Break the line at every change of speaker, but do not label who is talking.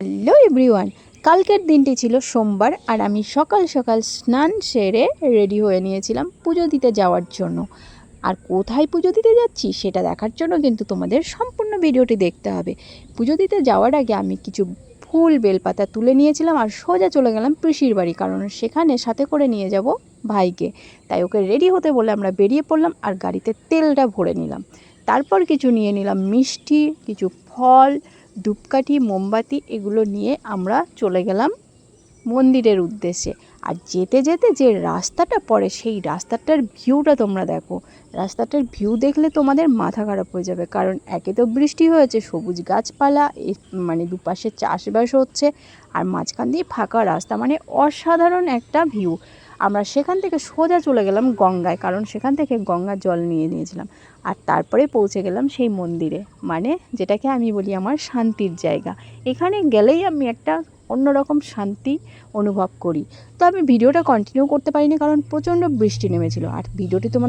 Hello everyone কালকের দিনটি ছিল সোমবার আর আমি সকাল সকাল স্নান সেরে রেডি হয়ে নিয়েছিলাম পুজো দিতে যাওয়ার জন্য। আর কোথায় পুজো দিতে যাচ্ছি সেটা দেখার জন্য কিন্তু তোমাদের সম্পূর্ণ ভিডিওটি দেখতে হবে। পুজো দিতে যাওয়ার আগে আমি কিছু ফুল বেলপাতা তুলে নিয়েছিলাম আর সোজা চলে গেলাম পিসির বাড়ি কারণ সেখানে সাথে করে নিয়ে যাব ভাইকে। তাই ওকে রেডি হতে বলে আমরা বেরিয়ে পড়লাম আর গাড়িতে তেলটা ভরে নিলাম। তারপর কিছু নিয়ে নিলাম মিষ্টি, কিছু ফল ধূপকাঠি, মোমবাতি এগুলো নিয়ে আমরা চলে গেলাম মন্দিরের উদ্দেশ্যে। আর যেতে যেতে যে রাস্তাটা পড়ে, সেই রাস্তাটার ভিউটা তোমরা দেখো। রাস্তাটার ভিউ দেখলে তোমাদের মাথা খারাপ হয়ে যাবে, কারণ একে তো বৃষ্টি হয়েছে, সবুজ গাছপালা মানে দুপাশে চাষবাস হচ্ছে, আর মাঝখান দিয়ে ফাঁকা রাস্তা মানে অসাধারণ একটা ভিউ। আমরা সেখান থেকে সোজা চলে গেলাম গঙ্গায়, কারণ সেখান থেকে গঙ্গার জল নিয়ে নিয়েছিলাম। আর তারপরে পৌঁছে গেলাম সেই মন্দিরে মানে যেটাকে আমি বলি আমার শান্তির জায়গা। এখানে গেলেই আমি একটা অন্যরকম শান্তি অনুভব করি। তো আমি ভিডিওটা কন্টিনিউ করতে পারিনি কারণ প্রচণ্ড বৃষ্টি নেমেছিল। আর ভিডিওটি তোমার